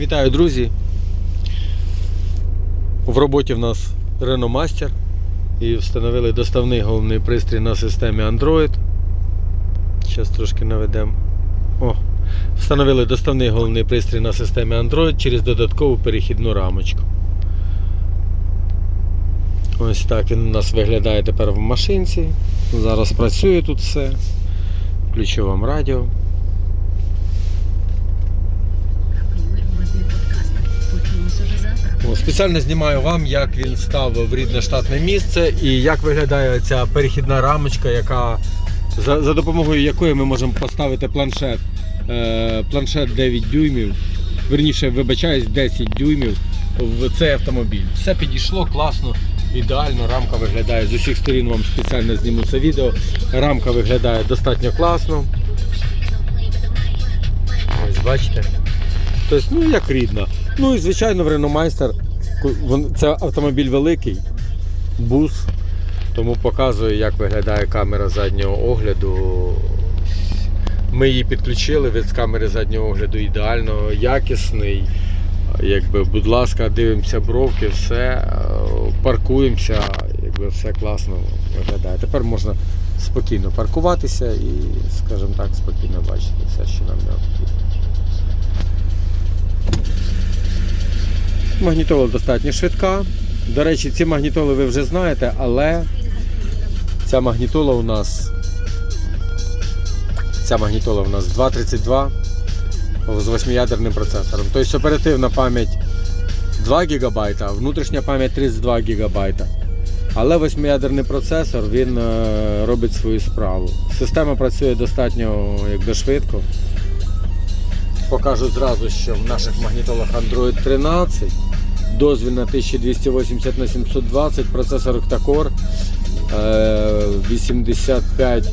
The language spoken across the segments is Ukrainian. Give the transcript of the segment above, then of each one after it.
Вітаю, друзі! В роботі в нас Renault Master і встановили доставний головний пристрій на системі Android. Зараз трошки наведемо. О, встановили доставний головний пристрій на системі Android через додаткову перехідну рамочку. Ось так він у нас виглядає тепер в машинці. Зараз працює тут все. Включу вам радіо. Спеціально знімаю вам, як він став в рідне штатне місце і як виглядає ця перехідна рамочка, яка, за, за допомогою якої ми можемо поставити планшет. Е, планшет 9 дюймів, верніше, вибачаюсь, 10 дюймів в цей автомобіль. Все підійшло класно, ідеально. Рамка виглядає з усіх сторін. Вам спеціально зніму це відео. Рамка виглядає достатньо класно. Ось бачите. Тобто, ну як рідна. Ну і звичайно в вон- це автомобіль великий, бус, тому показую, як виглядає камера заднього огляду. Ми її підключили від камери заднього огляду ідеально якісний. Якби, будь ласка, дивимося бровки, все, е, паркуємося, якби все класно виглядає. Тепер можна спокійно паркуватися і, скажімо так, спокійно бачити Магнітола достатньо швидка. До речі, ці магнітоли ви вже знаєте, але ця магнітола у нас ця магнітола у нас 232 з 8-ядерним процесором. Тобто оперативна пам'ять 2 ГБ, а внутрішня пам'ять 32 ГБ. Але 8-ядерний процесор він е, робить свою справу. Система працює достатньо якби, швидко. Покажу зразу, що в наших магнітолах Android 13, дозвіл на 1280 на 720, процесор Octa-Core е, 85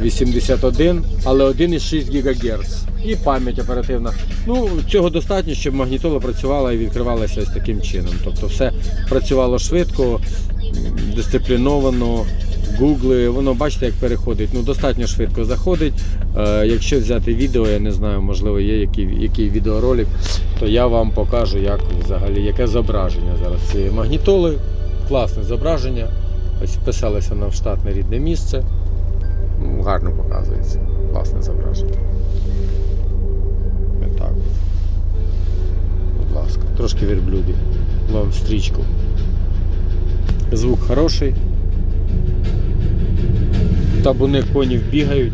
81, але 1,6 ГГц. І пам'ять оперативна. Ну, цього достатньо, щоб магнітола працювала і відкривалася ось таким чином. Тобто все працювало швидко, дисципліновано, гугли, воно бачите, як переходить. Ну, достатньо швидко заходить. Е, якщо взяти відео, я не знаю, можливо, є який, який відеоролик, то я вам покажу, як взагалі, яке зображення зараз цієї магнітоли. Класне зображення. Ось вписалося на штатне рідне місце. Ну, гарно показується. Класне зображення. Отак. Будь ласка, трошки верблюдів. Вам стрічку. Звук хороший. Табуни конів бігають.